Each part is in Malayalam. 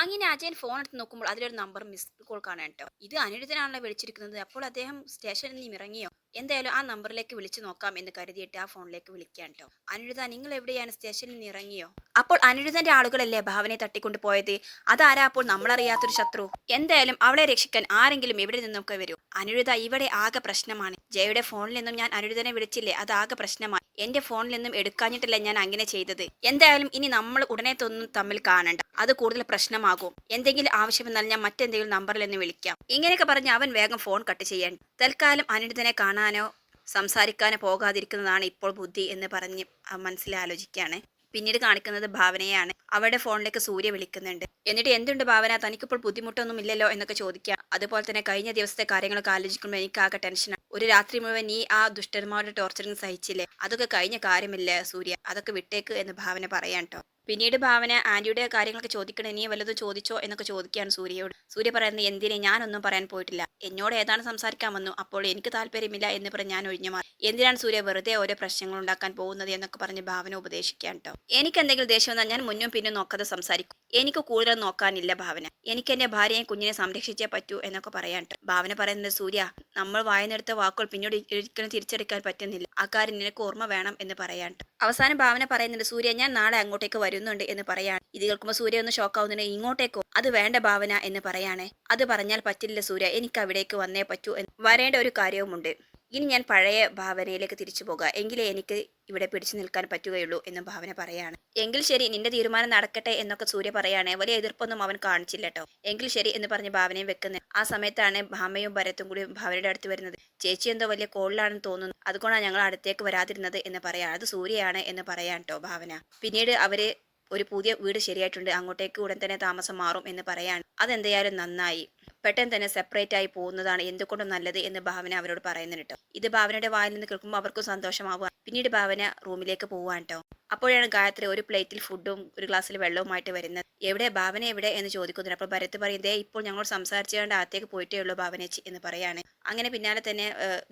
അങ്ങനെ അജയൻ ഫോൺ എടുത്ത് നോക്കുമ്പോൾ അതിലൊരു നമ്പർ മിസ് കോൾ കാണാൻ കേട്ടോ ഇത് അനിരുദ്ധനാണല്ലോ വിളിച്ചിരിക്കുന്നത്. അപ്പോൾ അദ്ദേഹം സ്റ്റേഷനിൽ നിന്നും ഇറങ്ങിയോ എന്തായാലും ആ നമ്പറിലേക്ക് വിളിച്ചു നോക്കാം എന്ന് കരുതിയിട്ട് ആ ഫോണിലേക്ക് വിളിക്കാൻ കേട്ടോ അനിരുദ്ധ നിങ്ങൾ എവിടെയാണ് സ്റ്റേഷനിൽ നിന്ന് ഇറങ്ങിയോ അപ്പോൾ അനിരുദ്ധന്റെ ആളുകളല്ലേ ഭാവനയെ തട്ടിക്കൊണ്ടു പോയത്? അതാരാ അപ്പോൾ നമ്മളറിയാത്തൊരു ശത്രു? എന്തായാലും അവളെ രക്ഷിക്കാൻ ആരെങ്കിലും ഇവിടെ നിന്നൊക്കെ വരൂ? അനിരുദ്ധ ഇവിടെ ആകെ പ്രശ്നമാണ്. ജയയുടെ ഫോണിൽ നിന്നും ഞാൻ അനിരുദ്ധനെ വിളിച്ചില്ലേ? അത് ആകെ പ്രശ്നമാണ് എന്റെ ഫോണിൽ നിന്നും എടുക്കാഞ്ഞിട്ടില്ല ഞാൻ അങ്ങനെ ചെയ്തത്. എന്തായാലും ഇനി നമ്മൾ ഉടനെ തൊന്നും തമ്മിൽ കാണണ്ട. അത് കൂടുതൽ പ്രശ്നമാകും. എന്തെങ്കിലും ആവശ്യം വന്നാൽ ഞാൻ മറ്റെന്തെങ്കിലും നമ്പറിൽ നിന്ന് വിളിക്കാം. ഇങ്ങനെയൊക്കെ പറഞ്ഞ് അവൻ വേഗം ഫോൺ കട്ട് ചെയ്യാൻ. തൽക്കാലം അനിരുദ്ധനെ കാണാനോ സംസാരിക്കാനോ പോകാതിരിക്കുന്നതാണ് ഇപ്പോൾ ബുദ്ധി എന്ന് പറഞ്ഞ് മനസ്സിലാലോചിക്കുകയാണ്. പിന്നീട് കാണിക്കുന്നത് ഭാവനയാണ് അവരുടെ ഫോണിലേക്ക് സൂര്യ വിളിക്കുന്നുണ്ട്. എന്നിട്ട് എന്തുണ്ട് ഭാവന? തനിക്കിപ്പോൾ ബുദ്ധിമുട്ടൊന്നും ഇല്ലല്ലോ എന്നൊക്കെ ചോദിക്കാം അതുപോലെ തന്നെ കഴിഞ്ഞ ദിവസത്തെ കാര്യങ്ങളൊക്കെ ആലോചിക്കുമ്പോൾ എനിക്ക് ആകെ ടെൻഷനാണ് ഒരു രാത്രി മുഴുവൻ നീ ആ ദുഷ്ടന്മാരുടെ ടോർച്ചറിങ് സഹിച്ചില്ലേ? അതൊക്കെ കഴിഞ്ഞ കാര്യമില്ല സൂര്യ? അതൊക്കെ വിട്ടേക്ക് എന്ന് ഭാവന പറയാൻ കേട്ടോ പിന്നീട് ഭാവന ആന്റിയുടെ കാര്യങ്ങളൊക്കെ ചോദിക്കണം നീ വല്ലതും ചോദിച്ചോ എന്നൊക്കെ ചോദിക്കുകയാണ് സൂര്യയോട്. സൂര്യ പറയുന്നത് എന്തിനെ? ഞാനൊന്നും പറയാൻ പോയിട്ടില്ല. എന്നോട് ഏതാണ് സംസാരിക്കാൻ വന്നു? അപ്പോൾ എനിക്ക് താല്പര്യമില്ല എന്ന് പറഞ്ഞ് ഞാൻ ഒഴിഞ്ഞു മാറി. എന്തിനാണ് സൂര്യ വെറുതെ ഓരോ പ്രശ്നങ്ങൾ ഉണ്ടാക്കാൻ പോകുന്നത് എന്നൊക്കെ പറഞ്ഞ് ഭാവന ഉപദേശിക്കാൻ കേട്ടോ. എനിക്ക് എന്തെങ്കിലും ദേഷ്യം വന്നാൽ ഞാൻ മുന്നും പിന്നും നോക്കാതെ സംസാരിക്കും. എനിക്ക് കൂടുതൽ നോക്കാനില്ല ഭാവന. എനിക്ക് എന്റെ ഭാര്യയെ കുഞ്ഞിനെ സംരക്ഷിച്ചേ പറ്റൂ എന്നൊക്കെ പറയാൻ. ഭാവന പറയുന്നത് സൂര്യ നമ്മൾ വായനെടുത്ത വാക്കുകൾ പിന്നീട് ഒരിക്കലും തിരിച്ചെടുക്കാൻ പറ്റുന്നില്ല. അക്കാര്യം കാര്യം നിനക്ക് ഓർമ്മ വേണം എന്ന് പറയാൻ. അവസാനം ഭാവന പറയുന്നുണ്ട് സൂര്യ ഞാൻ നാളെ അങ്ങോട്ടേക്ക് വരുന്നുണ്ട് എന്ന് പറയാണ്. ഇത് കേൾക്കുമ്പോൾ സൂര്യ ഒന്ന് ഷോക്ക് ഷോക്കാവുന്നുണ്ട് ഇങ്ങോട്ടേക്കോ? അത് വേണ്ട ഭാവന എന്ന് പറയാണ്. അത് പറഞ്ഞാൽ പറ്റില്ല സൂര്യ. എനിക്ക് അവിടേക്ക് വന്നേ പറ്റൂ എന്ന് വരേണ്ട ഒരു കാര്യവുമുണ്ട്. ഇനി ഞാൻ പഴയ ഭാവനയിലേക്ക് തിരിച്ചു പോകുക എങ്കിലേ എനിക്ക് ഇവിടെ പിടിച്ചു നിൽക്കാൻ പറ്റുകയുള്ളൂ എന്ന് ഭാവന പറയാണ്. എങ്കിൽ ശരി നിന്റെ തീരുമാനം നടക്കട്ടെ എന്നൊക്കെ സൂര്യ പറയാണ്. വലിയ എതിർപ്പൊന്നും അവൻ കാണിച്ചില്ല കേട്ടോ എങ്കിൽ ശരി എന്ന് പറഞ്ഞ് ഭാവനയും വെക്കുന്നത്. ആ സമയത്താണ് ഭാമയും ഭരത്തും കൂടി ഭാവനയുടെ അടുത്ത് വരുന്നത്. ചേച്ചി എന്തോ വലിയ കോളിലാണെന്ന് തോന്നുന്നു. അതുകൊണ്ടാണ് ഞങ്ങൾ അടുത്തേക്ക് വരാതിരുന്നത് എന്ന് പറയാം. അത് സൂര്യയാണ് എന്ന് പറയാൻ കേട്ടോ ഭാവന. പിന്നീട് അവർ ഒരു പുതിയ വീട് ശരിയായിട്ടുണ്ട്. അങ്ങോട്ടേക്ക് ഉടൻ തന്നെ താമസം മാറും എന്ന് പറയാണ്. അതെന്തായാലും നന്നായി. പെട്ടെന്ന് തന്നെ സെപ്പറേറ്റ് ആയി പോകുന്നതാണ് എന്തുകൊണ്ടും നല്ലത് എന്ന് ഭാവന അവരോട് പറയുന്നുണ്ട് ഇത് ഭാവനയുടെ വായിൽ നിന്ന് കേൾക്കുമ്പോൾ അവർക്കും സന്തോഷമാവുക. പിന്നീട് ഭാവന റൂമിലേക്ക് പോവാൻ കേട്ടോ. അപ്പോഴാണ് ഗായത്രി ഒരു പ്ലേറ്റിൽ ഫുഡും ഒരു ഗ്ലാസ്സിൽ വെള്ളവുമായിട്ട് വരുന്നത്. എവിടെ ഭാവന എവിടെ എന്ന് ചോദിക്കുന്നുണ്ട്. അപ്പോൾ ഭരത് പറയും ദേ ഇപ്പോൾ ഞങ്ങളോട് സംസാരിച്ചുകൊണ്ട് അകത്തേക്ക് പോയിട്ടേ ഉള്ളൂ ഭാവനച്ചി എന്ന് പറയാണ്. അങ്ങനെ പിന്നാലെ തന്നെ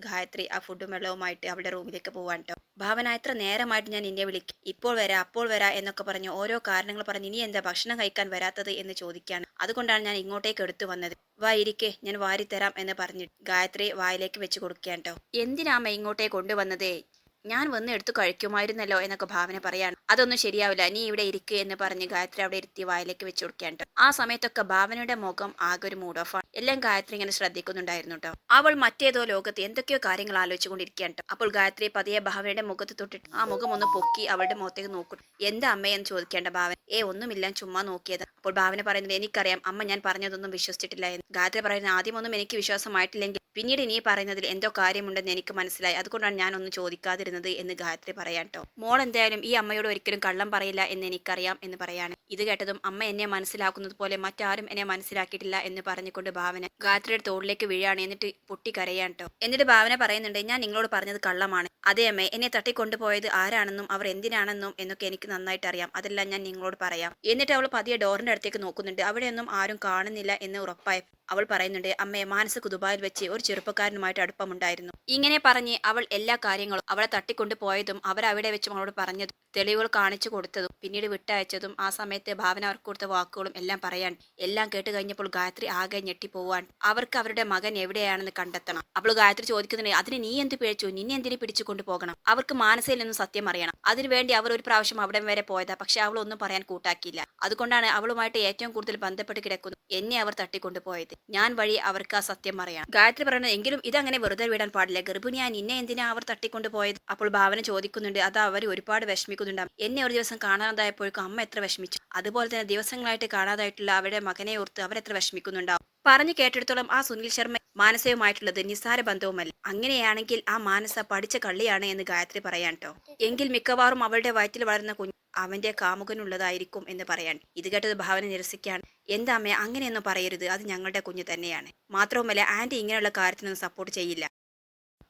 ഗായത്രി ആ ഫുഡും വെള്ളവുമായിട്ട് അവളുടെ റൂമിലേക്ക് പോവാൻ കേട്ടോ. ഭാവന എത്ര നേരമായിട്ട് ഞാൻ നിന്നെ വിളിക്കും. ഇപ്പോൾ വരാം അപ്പോൾ വരാം എന്നൊക്കെ പറഞ്ഞ് ഓരോ കാരണങ്ങൾ പറഞ്ഞ് ഇനി എന്താ ഭക്ഷണം കഴിക്കാൻ വരാത്തത് എന്ന് ചോദിക്കുകയാണ് അതുകൊണ്ടാണ് ഞാൻ ഇങ്ങോട്ടേക്ക് എടുത്തു വന്നത്. വാ ഇരിക്കെ ഞാൻ വാരിത്തരാം എന്ന് പറഞ്ഞു ഗായത്രി വായിലേക്ക് വെച്ച് കൊടുക്കുകയാണ് കേട്ടോ. എന്തിനാമ്മ ഇങ്ങോട്ടേ കൊണ്ടുവന്നത്? ഞാൻ വന്ന് എടുത്തു കഴിക്കുമായിരുന്നല്ലോ എന്നൊക്കെ ഭാവന പറയാണ്. അതൊന്നും ശരിയാവില്ല. നീ ഇവിടെ ഇരിക്കുക എന്ന് പറഞ്ഞ് ഗായത്രി അവിടെ ഇരുത്തി വായിലേക്ക് വെച്ചു കൊടുക്കുകയാണ് ആ സമയത്തൊക്കെ ഭാവനയുടെ മുഖം ആകെ ഒരു മൂഡ് ഓഫ് ആണ്. എല്ലാം ഗായത്രി ഇങ്ങനെ ശ്രദ്ധിക്കുന്നുണ്ടായിരുന്നു കേട്ടോ. അവൾ മറ്റേതോ ലോകത്ത് എന്തൊക്കെയോ കാര്യങ്ങൾ ആലോചിച്ചുകൊണ്ടിരിക്കുകയാണ്. അപ്പോൾ ഗായത്രി പതിയെ ഭാവനയുടെ മുഖത്ത് തൊട്ടിട്ട് ആ മുഖം ഒന്ന് പൊക്കി അവളുടെ മുഖത്തേക്ക് നോക്കും. എന്താ അമ്മയെന്ന് ചോദിക്കേണ്ട ഭാവന. ഏ ഒന്നുമില്ല ചുമ്മാ നോക്കിയത്. അപ്പോൾ ഭാവന പറയുന്നത് എനിക്കറിയാം. അമ്മ ഞാൻ പറഞ്ഞതൊന്നും വിശ്വസിച്ചിട്ടില്ല എന്ന്. ഗായത്രി പറയുന്നത് ആദ്യമൊന്നും എനിക്ക് വിശ്വാസമായിട്ടില്ലെങ്കിൽ പിന്നീട് നീ പറയുന്നതിൽ എന്തോ കാര്യമുണ്ടെന്ന് എനിക്ക് മനസ്സിലായി. അതുകൊണ്ടാണ് ഞാൻ ഒന്നും ചോദിക്കാതിരുന്നത് എന്ന് ഗായത്രി പറയാൻ കേട്ടോ മോൾ എന്തായാലും ഈ അമ്മയോട് ഒരിക്കലും കള്ളം പറയില്ല എന്ന് എനിക്കറിയാം എന്ന് പറയാണ്. ഇത് കേട്ടതും അമ്മ എന്നെ മനസ്സിലാക്കുന്നത് പോലെ മറ്റാരും എന്നെ മനസ്സിലാക്കിയിട്ടില്ല എന്ന് പറഞ്ഞുകൊണ്ട് ഭാവന ഗായത്രിയുടെ തോളിലേക്ക് വീഴാണ് എന്നിട്ട് പൊട്ടി കരയാൻ കേട്ടോ എന്നിട്ട് ഭാവന പറയുന്നുണ്ട് ഞാൻ നിങ്ങളോട് പറഞ്ഞത് കള്ളമാണ്. അതേ അമ്മ എന്നെ തട്ടിക്കൊണ്ടുപോയത് ആരാണെന്നും അവർ എന്തിനാണെന്നും എന്നൊക്കെ എനിക്ക് നന്നായിട്ട് അറിയാം. അതെല്ലാം ഞാൻ നിങ്ങളോട് പറയാം. എന്നിട്ട് അവൾ പതിയെ ഡോറിന്റെ അടുത്തേക്ക് നോക്കുന്നുണ്ട്. അവിടെയൊന്നും ആരും കാണുന്നില്ല എന്ന് ഉറപ്പായ. അവൾ പറയുന്നുണ്ട് അമ്മയെ മാനസിക ദുബായിൽ വെച്ച് ഒരു ചെറുപ്പക്കാരനുമായിട്ട് അടുപ്പമുണ്ടായിരുന്നു. ഇങ്ങനെ പറഞ്ഞ് അവൾ എല്ലാ കാര്യങ്ങളും അവളെ തട്ടിക്കൊണ്ടു പോയതും അവരവിടെ വെച്ചും അവളോട് പറഞ്ഞതും തെളിവുകൾ കാണിച്ചു കൊടുത്തതും പിന്നീട് വിട്ടയച്ചതും ആ സമയത്ത് ഭാവന അവർക്ക് കൊടുത്ത വാക്കുകളും എല്ലാം പറയാൻ എല്ലാം കേട്ട് കഴിഞ്ഞപ്പോൾ ഗായത്രി ആകെ ഞെട്ടിപ്പോവാൻ അവർക്ക് അവരുടെ മകൻ എവിടെയാണെന്ന് കണ്ടെത്തണം. അവൾ ഗായത്രി ചോദിക്കുന്നുണ്ട് അതിന് നീ എന്ത് പിഴച്ചു? നിന്നെ എന്തിനെ പിടിച്ചു കൊണ്ടുപോകണം അവർക്ക് മാനസയിൽ നിന്നും സത്യം അറിയണം. അതിനുവേണ്ടി അവർ ഒരു പ്രാവശ്യം അവിടെ വരെ പോയതാ പക്ഷെ അവൾ ഒന്നും പറയാൻ കൂട്ടാക്കിയില്ല. അതുകൊണ്ടാണ് അവളുമായിട്ട് ഏറ്റവും കൂടുതൽ ബന്ധപ്പെട്ട് കിടക്കുന്നു എന്നെ അവർ തട്ടിക്കൊണ്ടുപോയത് ഞാൻ വഴി അവർക്ക് ആ സത്യം അറിയണം. ഗായത്രി പറയുന്നത് എങ്കിലും ഇതങ്ങനെ വെറുതെ വിടാൻ പാടില്ല. ഗർഭിണിയാൻ നിന്നെ എന്തിനാ അവർ തട്ടിക്കൊണ്ടുപോയത് അപ്പോൾ ഭാവന ചോദിക്കുന്നുണ്ട് അത് അവർ ഒരുപാട് വിഷമിക്കുന്നുണ്ടാവും എന്നെ ഒരു ദിവസം കാണാതായപ്പോഴേക്കും അമ്മ എത്ര വിഷമിച്ചു. അതുപോലെ തന്നെ ദിവസങ്ങളായിട്ട് കാണാതായിട്ടുള്ള അവരുടെ മകനെ ഓർത്ത് അവരെത്ര വിഷമിക്കുന്നുണ്ടാവും. പറഞ്ഞു കേട്ടിടത്തോളം ആ സുനിൽ ശർമ്മ മാനസയുമായിട്ടുള്ളത് നിസ്സാര ബന്ധവുമല്ല. അങ്ങനെയാണെങ്കിൽ ആ മാനസ പഠിച്ച കള്ളിയാണ് എന്ന് ഗായത്രി പറയാൻ കേട്ടോ എങ്കിൽ മിക്കവാറും അവളുടെ വയറ്റിൽ വളരുന്ന കുഞ്ഞ് അവന്റെ കാമുകനുള്ളതായിരിക്കും എന്ന് പറയാൻ. ഇത് കേട്ടത് ഭാവന നിരസിക്കുകയാണ്. എന്താ അമ്മേ അങ്ങനെയൊന്നും പറയരുത്. അത് ഞങ്ങളുടെ കുഞ്ഞ് തന്നെയാണ്. മാത്രവുമല്ല ആന്റി ഇങ്ങനെയുള്ള കാര്യത്തിനൊന്നും സപ്പോർട്ട് ചെയ്യില്ല.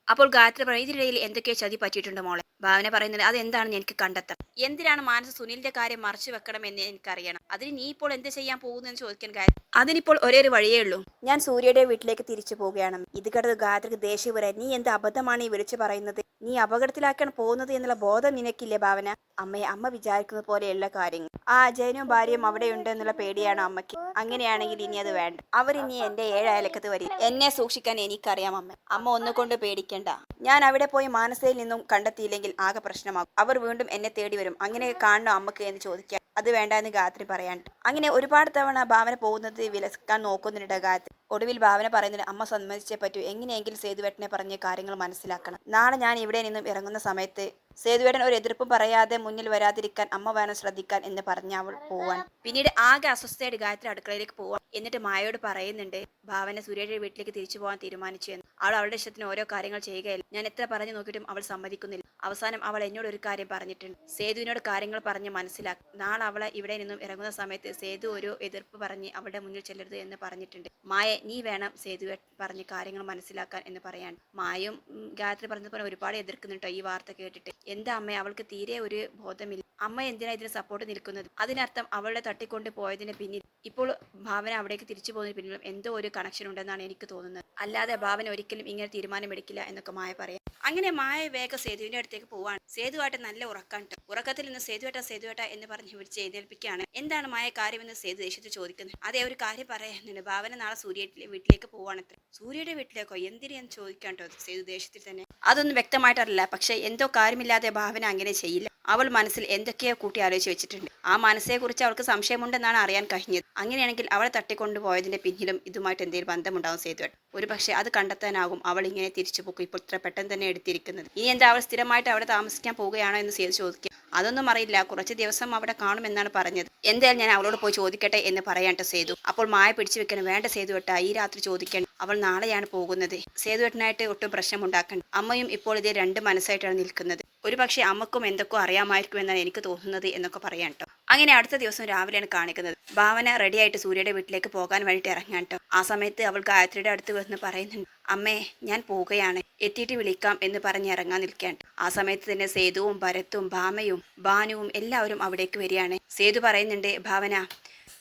അപ്പോൾ ഗായത്രി പറയും ഇതിനിടയിൽ എന്തൊക്കെയോ ചതി പറ്റിയിട്ടുണ്ട് മോളെ. ഭാവന പറയുന്നത് അത് എന്താണെന്ന് എനിക്ക് കണ്ടെത്തണം എന്തിനാണ് മാനസ സുനിലിന്റെ കാര്യം മറച്ചു വെക്കണമെന്ന് എനിക്കറിയണം. അതിന് നീ ഇപ്പോൾ എന്ത് ചെയ്യാൻ പോകുന്നതെന്ന് ചോദിക്കാൻ ഗായത്രി അതിനിപ്പോൾ ഒരേ ഒരു വഴിയേ ഉള്ളൂ. ഞാൻ സൂര്യയുടെ വീട്ടിലേക്ക് തിരിച്ചു പോവുകയാണ്. ഇത് കടത് ഗായത്രിക്ക് ദേഷ്യം വരാൻ നീ എന്ത് അബദ്ധമാണ് ഈ വിളിച്ചു പറയുന്നത്? നീ അപകടത്തിലാക്കാൻ പോകുന്നത് എന്നുള്ള ബോധം നിനക്കില്ലേ ഭാവന? അമ്മയെ അമ്മ വിചാരിക്കുന്നത് പോലെയുള്ള കാര്യങ്ങൾ. ആ അജയനും ഭാര്യയും അവിടെ എന്നുള്ള പേടിയാണ് അമ്മയ്ക്ക്. അങ്ങനെയാണെങ്കിൽ ഇനി അത് വേണ്ട. അവരിനി എന്റെ ഏഴയലക്കത്ത് വരും. എന്നെ സൂക്ഷിക്കാൻ എനിക്കറിയാം അമ്മ. അമ്മ ഒന്നുകൊണ്ട് പേടിക്കണ്ട. ഞാൻ അവിടെ പോയി മാനസയിൽ നിന്നും കണ്ടെത്തിയില്ലെങ്കിൽ ആകെ പ്രശ്നമാകും. അവർ വീണ്ടും എന്നെ തേടി വരും. അങ്ങനെ കാണണോ അമ്മയ്ക്ക് എന്ന് ചോദിക്കാൻ. അത് വേണ്ട എന്ന് ഗായത്രി പറയാൻ. അങ്ങനെ ഒരുപാട് തവണ ഭാവന പോകുന്നത് വിലക്കാൻ നോക്കുന്നുണ്ട് ഗായത്രി. ഒടുവിൽ ഭാവന പറയുന്നത് അമ്മ സമ്മതിച്ചേ പറ്റൂ. എങ്ങനെയെങ്കിലും സേതുവേട്ടനെ പറഞ്ഞ് കാര്യങ്ങൾ മനസ്സിലാക്കണം. നാളെ ഞാൻ ഇവിടെ നിന്നും ഇറങ്ങുന്ന സമയത്ത് സേതുവേടൻ ഒരു എതിർപ്പും പറയാതെ മുന്നിൽ വരാതിരിക്കാൻ അമ്മ വേണം ശ്രദ്ധിക്കാൻ എന്ന് പറഞ്ഞ അവൾ പോവാൻ പിന്നീട് ആകെ അസ്വസ്ഥയുടെ ഗായത്രി അടുക്കളയിലേക്ക് പോവാൻ എന്നിട്ട് മായയോട് പറയുന്നുണ്ട് ഭാവന സൂര്യയുടെ വീട്ടിലേക്ക് തിരിച്ചു പോകാൻ തീരുമാനിച്ചു എന്ന്. അവൾ അവളുടെ ഇഷ്ടത്തിന് ഓരോ കാര്യങ്ങൾ ചെയ്യുകയില്ല. ഞാൻ എത്ര പറഞ്ഞു നോക്കിയിട്ടും അവൾ സമ്മതിക്കുന്നില്ല. അവസാനം അവൾ എന്നോട് ഒരു കാര്യം പറഞ്ഞിട്ടുണ്ട്. സേതുവിനോട് കാര്യങ്ങൾ പറഞ്ഞ് മനസ്സിലാക്കി. നാളെ അവളെ ഇവിടെ നിന്നും ഇറങ്ങുന്ന സമയത്ത് സേതു ഒരു എതിർപ്പ് പറഞ്ഞ് അവളുടെ മുന്നിൽ ചെല്ലരുത് എന്ന് പറഞ്ഞിട്ടുണ്ട്. മായ നീ വേണം സേതു പറഞ്ഞ് കാര്യങ്ങൾ മനസ്സിലാക്കാൻ എന്ന് പറയാൻ. മായും ഗായത്രി പറഞ്ഞതുപോലെ ഒരുപാട് എതിർക്കുന്നുണ്ടോ ഈ വാർത്ത കേട്ടിട്ട്. എന്താ അമ്മ അവൾക്ക് തീരെ ഒരു ബോധമില്ല. അമ്മ എന്തിനാ ഇതിന് സപ്പോർട്ട് നിൽക്കുന്നത്? അതിനർത്ഥം അവളെ തട്ടിക്കൊണ്ട് പോയതിന് പിന്നിൽ ഇപ്പോൾ ഭാവന അവിടേക്ക് തിരിച്ചു പോകുന്നതിന് പിന്നിലും എന്തോ ഒരു കണക്ഷൻ ഉണ്ടെന്നാണ് എനിക്ക് തോന്നുന്നത്. അല്ലാതെ ഭാവന ഒരിക്കലും ഇങ്ങനെ തീരുമാനമെടുക്കില്ല എന്നൊക്കെ മായ പറയാം. അങ്ങനെ മായ വേഗ സേതുവിന്റെ അടുത്തേക്ക് പോവാണ്. സേതുവായിട്ട് നല്ല ഉറക്കാണ്ട് ഉറക്കത്തിൽ നിന്ന് സേതുവേട്ട സേതുവേട്ട എന്ന് പറഞ്ഞ് വിളിച്ച് എഴുന്നേൽപ്പിക്കുകയാണ്. എന്താണ് മായ കാര്യമെന്ന് സേതു ദേഷ്യത്തിൽ ചോദിക്കുന്നത് അതേ ഒരു കാര്യം പറയാനുണ്ട് ഭാവന നാളെ സൂര്യ വീട്ടിലേക്ക് പോവാണത്രേ. സൂര്യയുടെ വീട്ടിലേക്കോ? എന്തിനു എന്ന് ചോദിക്കാണ്ടോ സേതു ദേശത്തിൽ തന്നെ. അതൊന്നും വ്യക്തമായിട്ടറിയില്ല. പക്ഷെ എന്തോ കാര്യമില്ലാതെ ഭാവന അങ്ങനെ ചെയ്യില്ല. അവൾ മനസ്സിൽ എന്തൊക്കെയോ കൂട്ടി ആലോചിച്ച് വെച്ചിട്ടുണ്ട്. ആ മനസ്സെക്കുറിച്ച് അവൾക്ക് സംശയമുണ്ടെന്നാണ് അറിയാൻ കഴിഞ്ഞത്. അങ്ങനെയാണെങ്കിൽ അവളെ തട്ടിക്കൊണ്ടുപോയതിന്റെ പിന്നിലും ഇതുമായിട്ട് എന്തെങ്കിലും ബന്ധമുണ്ടാവും സേതുവേട്ടൻ. ഒരു പക്ഷേ അത് കണ്ടെത്താനാകും അവൾ ഇങ്ങനെ തിരിച്ചു പോക്കും. ഇപ്പോൾ ഇത്ര പെട്ടെന്ന് തന്നെ എടുത്തിരിക്കുന്നത്. ഇനി എന്താ അവൾ സ്ഥിരമായിട്ട് അവിടെ താമസിക്കാൻ പോവുകയാണോ എന്ന് സേതു ചോദിക്കുക അതൊന്നും അറിയില്ല. കുറച്ച് ദിവസം അവിടെ കാണുമെന്നാണ് പറഞ്ഞത്. എന്തായാലും ഞാൻ അവളോട് പോയി ചോദിക്കട്ടെ എന്ന് പറയാട്ടെ സേതു. അപ്പോൾ മായ പിടിച്ചു വെക്കണം. വേണ്ട സേതു കേട്ടാ ഈ രാത്രി ചോദിക്കാൻ അവൾ നാളെയാണ് പോകുന്നത്. സേതുവേട്ടനായിട്ട് ഒട്ടും പ്രശ്നം പ്രശ്നമുണ്ടാക്കണ്ട. അമ്മയും ഇപ്പോൾ ഇതേ രണ്ട് മനസ്സായിട്ടാണ് നിൽക്കുന്നത്. ഒരു പക്ഷേ അമ്മക്കും എന്തൊക്കെ അറിയാമായിരിക്കും എന്നാണ് എനിക്ക് തോന്നുന്നത് എന്നൊക്കെ പറയാം കേട്ടോ. അങ്ങനെ അടുത്ത ദിവസം രാവിലെയാണ് കാണിക്കുന്നത്. ഭാവന റെഡിയായിട്ട് സൂര്യയുടെ വീട്ടിലേക്ക് പോകാൻ വേണ്ടിയിട്ട് ഇറങ്ങാൻ കേട്ടോ. ആ സമയത്ത് അവൾ ഗായത്രിയുടെ അടുത്ത് വന്ന് പറയുന്നുണ്ട് അമ്മേ ഞാൻ പോവുകയാണ് എത്തിയിട്ട് വിളിക്കാം എന്ന് പറഞ്ഞ് ഇറങ്ങാൻ നിൽക്കാൻ. ആ സമയത്ത് തന്നെ സേതുവും ഭരത്തും ഭാമയും ഭാനുവും എല്ലാവരും അവിടേക്ക് വരികയാണ്. സേതു പറയുന്നുണ്ട് ഭാവന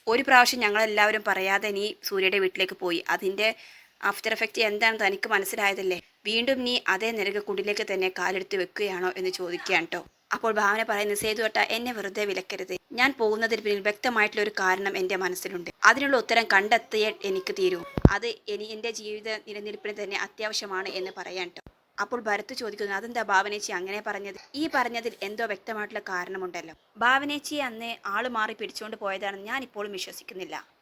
ഒരു പ്രാവശ്യം ഞങ്ങളെല്ലാവരും പറയാതെ നീ സൂര്യയുടെ വീട്ടിലേക്ക് പോയി. അതിന്റെ ആഫ്റ്റർ എഫക്റ്റ് എന്താണ് തനിക്ക് മനസ്സിലായതല്ലേ? വീണ്ടും നീ അതേ നരകക്കുണ്ടിലേക്ക് തന്നെ കാലെടുത്ത് വെക്കുകയാണോ എന്ന് ചോദിക്കുകയാണ് കേട്ടോ. അപ്പോൾ ഭാവന പറയുന്നത് സേതുവട്ട എന്നെ വെറുതെ വിലക്കരുത്. ഞാൻ പോകുന്നതിന് പിന്നിൽ വ്യക്തമായിട്ടുള്ള ഒരു കാരണം എന്റെ മനസ്സിലുണ്ട്. അതിനുള്ള ഉത്തരം കണ്ടെത്തിയേ എനിക്ക് തീരൂ. അത് ഇനി എന്റെ ജീവിത നിലനിൽപ്പിന് തന്നെ അത്യാവശ്യമാണ് എന്ന് പറയാൻ കേട്ടോ. അപ്പോൾ ഭരത് ചോദിക്കുന്നു അതെന്താ ഭാവനേച്ചി അങ്ങനെ പറഞ്ഞത്? ഈ പറഞ്ഞതിൽ എന്തോ വ്യക്തമായിട്ടുള്ള കാരണമുണ്ടല്ലോ. ഭാവനേച്ചി അന്ന് ആൾ മാറി പിടിച്ചുകൊണ്ട് പോയതാണെന്ന് ഞാൻ ഇപ്പോഴും വിശ്വസിക്കുന്നില്ല.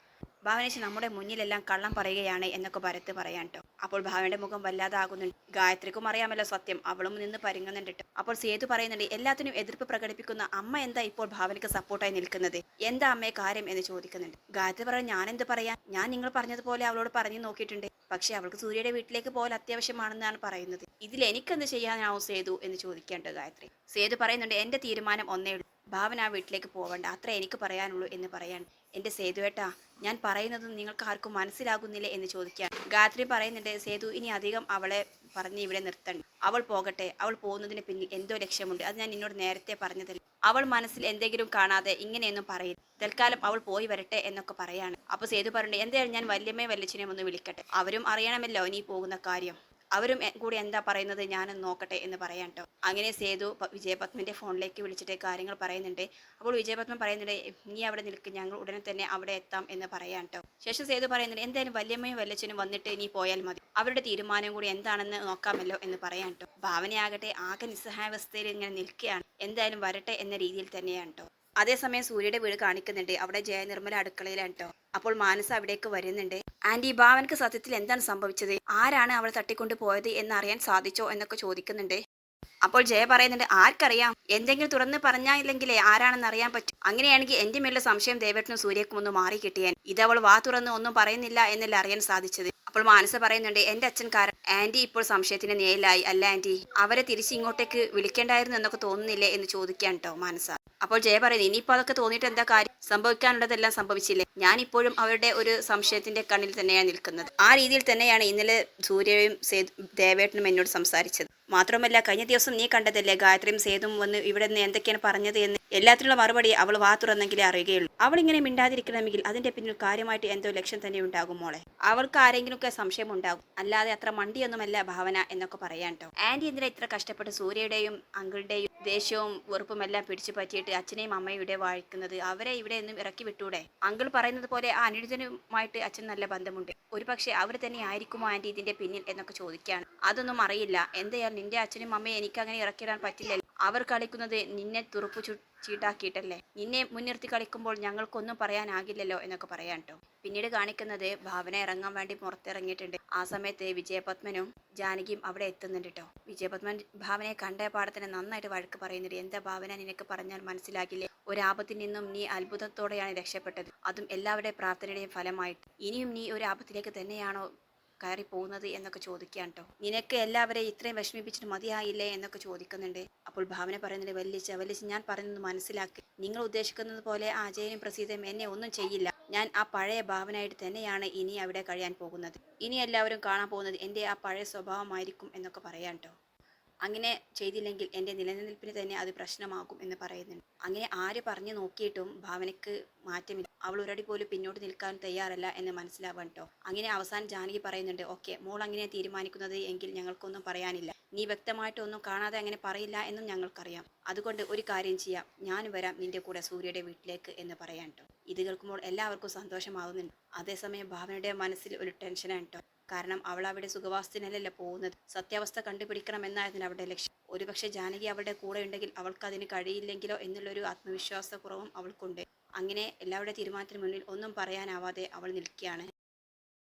ഭാവനേച്ചി നമ്മുടെ മുന്നിലെല്ലാം കള്ളം പറയുകയാണ് എന്നൊക്കെ ഭരത്ത് പറയാൻ കേട്ടോ അപ്പോൾ ഭാവനയുടെ മുഖം വല്ലാതെ ആകുന്നുണ്ട് ഗായത്രിക്കും അറിയാമല്ലോ സത്യം. അവളും നിന്ന് പരിങ്ങുന്നണ്ട്ട്ട അപ്പോൾ സേതു പറയുന്നുണ്ട് എല്ലാത്തിനും എതിർപ്പ് പ്രകടിപ്പിക്കുന്ന അമ്മ എന്താ ഇപ്പോൾ ഭാവനയ്ക്ക് സപ്പോർട്ടായി നിൽക്കുന്നത്? എന്താ അമ്മയെ കാര്യം? എന്ന് ചോദിക്കുന്നുണ്ട്. ഗായത്രി പറയാൻ ഞാൻ എന്ത് പറയാൻ ഞാൻ നിങ്ങൾ പറഞ്ഞതുപോലെ അവളോട് പറഞ്ഞു നോക്കിയിട്ടുണ്ട്. പക്ഷെ അവൾക്ക് സൂര്യയുടെ വീട്ടിലേക്ക് പോകാൻ അത്യാവശ്യമാണെന്നാണ് പറയുന്നത്. ഇതിൽ എനിക്കെന്ത് ചെയ്യാനാവും സേതു? എന്ന് ചോദിക്കേണ്ട ഗായത്രി. സേതു പറയുന്നുണ്ട് എന്റെ തീരുമാനം ഒന്നേ ഉള്ളൂ. ഭാവന ആ വീട്ടിലേക്ക് പോവണ്ട. അത്ര എനിക്ക് പറയാനുള്ളൂ എന്ന് പറയാൻ എന്റെ സേതുവേട്ടാ ഞാൻ പറയുന്നത് നിങ്ങൾക്ക് ആർക്കും മനസ്സിലാകുന്നില്ലേ എന്ന് ചോദിക്കാൻ. ഗായത്രി പറയുന്നുണ്ട് സേതു ഇനി അധികം അവളെ പറഞ്ഞ് ഇവിടെ നിർത്തണ്ട. അവൾ പോകട്ടെ അവൾ പോകുന്നതിന് പിന്നിൽ എന്തോ ലക്ഷ്യമുണ്ട്. അത് ഞാൻ നിന്നോട് നേരത്തെ പറഞ്ഞതല്ല. അവൾ മനസ്സിൽ എന്തെങ്കിലും കാണാതെ ഇങ്ങനെയൊന്നും പറയില്ല തൽക്കാലം അവൾ പോയി വരട്ടെ എന്നൊക്കെ പറയാണ്. അപ്പൊ സേതു പറഞ്ഞു എന്തായാലും ഞാൻ വല്യമ്മയും വല്യച്ഛനെയും ഒന്ന് വിളിക്കട്ടെ. അവരും അറിയണമല്ലോ നീ പോകുന്ന കാര്യം. അവരും കൂടി എന്താ പറയുന്നത് ഞാനൊന്ന് നോക്കട്ടെ എന്ന് പറയാൻ കേട്ടോ അങ്ങനെ സേതു വിജയപത്മന്റെ ഫോണിലേക്ക് വിളിച്ചിട്ട് കാര്യങ്ങൾ പറയുന്നുണ്ട്. അപ്പോൾ വിജയപത്മൻ പറയുന്നുണ്ട് നീ അവിടെ നിൽക്കും ഞങ്ങൾ ഉടനെ തന്നെ അവിടെ എത്താം എന്ന് പറയാൻ കേട്ടോ ശേഷം സേതു പറയുന്നുണ്ട് എന്തായാലും വല്യമ്മയും വല്യച്ഛനും വന്നിട്ട് നീ പോയാൽ മതി. അവരുടെ തീരുമാനം കൂടി എന്താണെന്ന് നോക്കാമല്ലോ എന്ന് പറയാൻ കേട്ടോ ഭാവനയാകട്ടെ ആകെ നിസ്സഹായാവസ്ഥയിൽ ഇങ്ങനെ നിൽക്കുകയാണ്. എന്തായാലും വരട്ടെ എന്ന രീതിയിൽ തന്നെയാണ് കേട്ടോ അതേസമയം സൂര്യയുടെ വീട് കാണിക്കുന്നുണ്ട്. അവിടെ ജയനിർമ്മല അടുക്കളയിലാണ് കേട്ടോ അപ്പോൾ മാനസ അവിടേക്ക് വരുന്നുണ്ട്. ആന്റി ഭാവനക്ക് സത്യത്തിൽ എന്താണ് സംഭവിച്ചത്? ആരാണ് അവൾ തട്ടിക്കൊണ്ട് പോയത് എന്നറിയാൻ സാധിച്ചോ? എന്നൊക്കെ ചോദിക്കുന്നുണ്ട്. അപ്പോൾ ജയ പറയുന്നുണ്ട് ആർക്കറിയാം? എന്തെങ്കിലും തുറന്ന് പറഞ്ഞായില്ലെങ്കിലേ ആരാണെന്ന് അറിയാൻ പറ്റും. അങ്ങനെയാണെങ്കിൽ എന്റെ മേലുള്ള സംശയം ദേവേട്ടനും സൂര്യക്കും ഒന്ന് മാറി കിട്ടിയാൻ ഇതവൾ വാ തുറന്ന് ഒന്നും പറയുന്നില്ല എന്നല്ല അറിയാൻ സാധിച്ചത്? അപ്പോൾ മാനസ പറയുന്നുണ്ട് എന്റെ അച്ഛൻ കാരണം ആന്റി ഇപ്പോൾ സംശയത്തിന് നേരിലായി അല്ല ആന്റി. അവരെ തിരിച്ച് ഇങ്ങോട്ടേക്ക് വിളിക്കേണ്ടായിരുന്നു എന്നൊക്കെ തോന്നുന്നില്ലേ? എന്ന് ചോദിക്കാൻ കേട്ടോ മാനസ. അപ്പോൾ ജയ പറയുന്നത് ഇനിയിപ്പോൾ അതൊക്കെ തോന്നിയിട്ട് എന്താ കാര്യം? സംഭവിക്കാനുള്ളതെല്ലാം സംഭവിച്ചില്ലേ? ഞാനിപ്പോഴും അവരുടെ ഒരു സംശയത്തിന്റെ കണ്ണിൽ തന്നെയാണ് നിൽക്കുന്നത്. ആ രീതിയിൽ തന്നെയാണ് ഇന്നലെ സൂര്യയും ദേവേട്ടനും എന്നോട് സംസാരിച്ചത്. മാത്രമല്ല കഴിഞ്ഞ ദിവസം നീ കണ്ടതല്ലേ ഗായത്രിയും സേതും വന്ന് ഇവിടെ നിന്ന് എന്തൊക്കെയാണ് പറഞ്ഞത് എന്ന്? എല്ലാത്തിനുള്ള മറുപടി അവൾ വാ തുറന്നെങ്കിലേ അറിയുകയുള്ളൂ. അവൾ ഇങ്ങനെ മിണ്ടാതിരിക്കണമെങ്കിൽ അതിന്റെ പിന്നിൽ കാര്യമായിട്ട് എന്തോ ലക്ഷ്യം തന്നെ ഉണ്ടാകും മോളെ. അവൾക്ക് ആരെങ്കിലുമൊക്കെ സംശയം ഉണ്ടാകും. അല്ലാതെ അത്ര മണ്ടിയൊന്നുമല്ല ഭാവന എന്നൊക്കെ പറയാൻ കേട്ടോ ആന്റി എന്തിനാ ഇത്ര കഷ്ടപ്പെട്ട് സൂര്യയുടെയും അങ്കിളുടെയും ദേഷ്യവും വെറുപ്പും എല്ലാം പിടിച്ചു പറ്റിയിട്ട് അച്ഛനെയും അമ്മയും ഇവിടെ വാഴിക്കുന്നത്. അവരെ ഇവിടെ നിന്നും ഇറക്കി വിട്ടൂടെ? അങ്കിൾ പറയുന്നത് പോലെ ആ അനുജനുമായിട്ട് അച്ഛൻ നല്ല ബന്ധമുണ്ട്. ഒരു പക്ഷേ അവർ തന്നെ ആയിരിക്കുമോ ആന്റി ഇതിന്റെ പിന്നിൽ എന്നൊക്കെ ചോദിക്കുകയാണ്. അതൊന്നും അറിയില്ല. എന്തായാലും നിന്റെ അച്ഛനും അമ്മയും എനിക്ക് അങ്ങനെ ഇറക്കിടാൻ പറ്റില്ലല്ലോ. അവർ കളിക്കുന്നത് നിന്നെ തുറപ്പു ചു ചീട്ടാക്കിയിട്ടല്ലേ? നിന്നെ മുൻനിർത്തി കളിക്കുമ്പോൾ ഞങ്ങൾക്കൊന്നും പറയാനാകില്ലല്ലോ എന്നൊക്കെ പറയാൻ കേട്ടോ പിന്നീട് കാണിക്കുന്നത് ഭാവന ഇറങ്ങാൻ വേണ്ടി പുറത്തിറങ്ങിയിട്ടുണ്ട്. ആ സമയത്ത് വിജയപത്മനും ജാനകിയും അവിടെ എത്തുന്നുണ്ട് കേട്ടോ വിജയപത്മൻ ഭാവനയെ കണ്ട പാടത്തിന് നന്നായിട്ട് വഴക്ക് പറയുന്നുണ്ട്. എന്താ ഭാവന നിനക്ക് പറഞ്ഞാൽ മനസ്സിലാകില്ലേ? ഒരാപത്തിൽ നിന്നും നീ അത്ഭുതത്തോടെയാണ് രക്ഷപ്പെട്ടത്. അതും എല്ലാവരുടെയും പ്രാർത്ഥനയുടെയും ഫലമായിട്ട്. ഇനിയും നീ ഒരു ആപത്തിലേക്ക് തന്നെയാണോ കയറി പോകുന്നത് എന്നൊക്കെ ചോദിക്കുകയാണ് കേട്ടോ നിനക്ക് എല്ലാവരെയും ഇത്രയും വിഷമിപ്പിച്ചിട്ട് മതിയായില്ലേ എന്നൊക്കെ ചോദിക്കുന്നുണ്ട്. അപ്പോൾ ഭാവന പറയുന്നുണ്ട് വല്ലിച്ച വല്ലിച്ച ഞാൻ പറയുന്നത് മനസ്സിലാക്കി. നിങ്ങൾ ഉദ്ദേശിക്കുന്നത് പോലെ അജയനും പ്രസീതയും എന്നെ ഒന്നും ചെയ്യില്ല. ഞാൻ ആ പഴയ ഭാവനയായിട്ട് തന്നെയാണ് ഇനി അവിടെ കഴിയാൻ പോകുന്നത്. ഇനി എല്ലാവരും കാണാൻ പോകുന്നത് എന്റെ ആ പഴയ സ്വഭാവമായിരിക്കും എന്നൊക്കെ പറയാം കേട്ടോ അങ്ങനെ ചെയ്തില്ലെങ്കിൽ എന്റെ നിലനിൽപ്പിന് തന്നെ അത് പ്രശ്നമാകും എന്ന് പറയുന്നുണ്ട്. അങ്ങനെ ആര് പറഞ്ഞു നോക്കിയിട്ടും ഭാവനയ്ക്ക് മാറ്റമില്ല. അവൾ ഒരടി പോലും പിന്നോട്ട് നിൽക്കാൻ തയ്യാറല്ല എന്ന് മനസ്സിലാവാൻ കേട്ടോ അങ്ങനെ അവസാനം ജാനകി പറയുന്നുണ്ട് ഓക്കെ മോൾ അങ്ങനെ തീരുമാനിക്കുന്നത് എങ്കിൽ ഞങ്ങൾക്കൊന്നും പറയാനില്ല. നീ വ്യക്തമായിട്ടൊന്നും കാണാതെ അങ്ങനെ പറയില്ല എന്നും ഞങ്ങൾക്കറിയാം. അതുകൊണ്ട് ഒരു കാര്യം ചെയ്യാം. ഞാൻ വരാം നിന്റെ കൂടെ സൂര്യയുടെ വീട്ടിലേക്ക് എന്ന് പറയാൻ കേട്ടോ ഇത് കേൾക്കുമ്പോൾ എല്ലാവർക്കും സന്തോഷമാകുന്നുണ്ട് അതേസമയം ഭാവനയുടെ മനസ്സിൽ ഒരു ടെൻഷനാണ് കേട്ടോ കാരണം അവൾ അവിടെ സുഖവാസത്തിനല്ലല്ല പോകുന്നത്. സത്യാവസ്ഥ കണ്ടുപിടിക്കണം എന്നായിരുന്നു അവളുടെ ലക്ഷ്യം. ഒരുപക്ഷെ ജാനകി അവളുടെ കൂടെ ഉണ്ടെങ്കിൽ അവൾക്ക് അതിന് കഴിയില്ലെങ്കിലോ എന്നുള്ളൊരു ആത്മവിശ്വാസക്കുറവും അവൾക്കുണ്ട്. അങ്ങനെ എല്ലാവരുടെ തീരുമാനത്തിന് മുന്നിൽ ഒന്നും പറയാനാവാതെ അവൾ നിൽക്കുകയാണ്.